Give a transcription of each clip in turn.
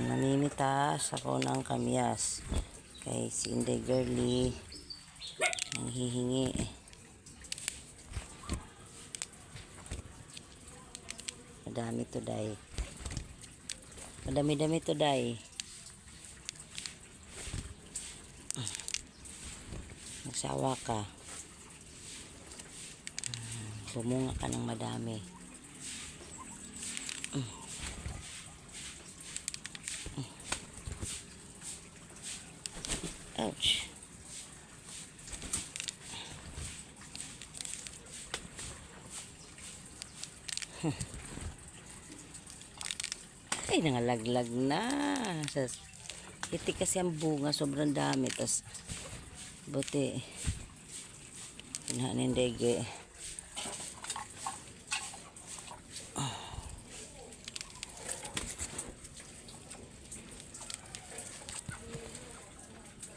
Namimitas ako ng kamyas. Kay si Inday Girly. Nanghihingi. Madami to, day. Madami-dami to, day. Magsawa ka. Bumunga ka ng madami. Ouch. Ay, nangalaglag na. Sa, iti kasi ang bunga, sobrang dami. Tapos, buti. Pinahanin dege.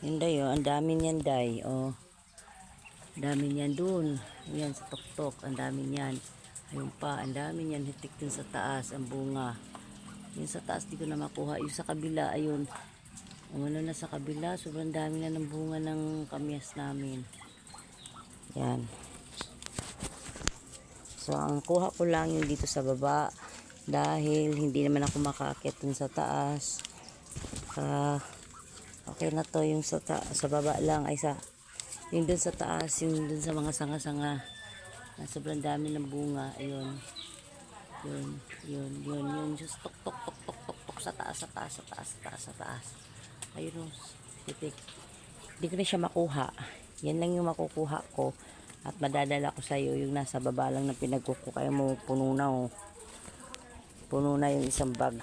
Hindi oh, ang dami niyan, day. Oh. Ang dami niyan dun. Ayan, sa tuktok. Ang dami niyan. Ayun pa, ang dami niyan. Hitik din sa taas, ang bunga. Yung sa taas, di ko na makuha. Yung sa kabila, ayun. Ano na sa kabila, sobrang dami na ng bunga ng kamyas namin. Yan. So, ang kuha ko lang yung dito sa baba. Dahil hindi naman ako makakit dun sa taas. Ah, okay na to yung sa, ta- sa baba lang ay sa yung dun sa taas yung dun sa mga sanga-sanga. Na sobrang dami ng bunga ayun. Yun yun yun yun. Just tok tok tok tok tok tok sa taas sa taas sa taas sa taas sa taas. Ayun o titik. Hindi ko na siya makuha. Yan lang yung makukuha ko at madadala ko sa iyo yung nasa baba lang na pinagkuko kaya mo puno na oh. Puno na yung isang bag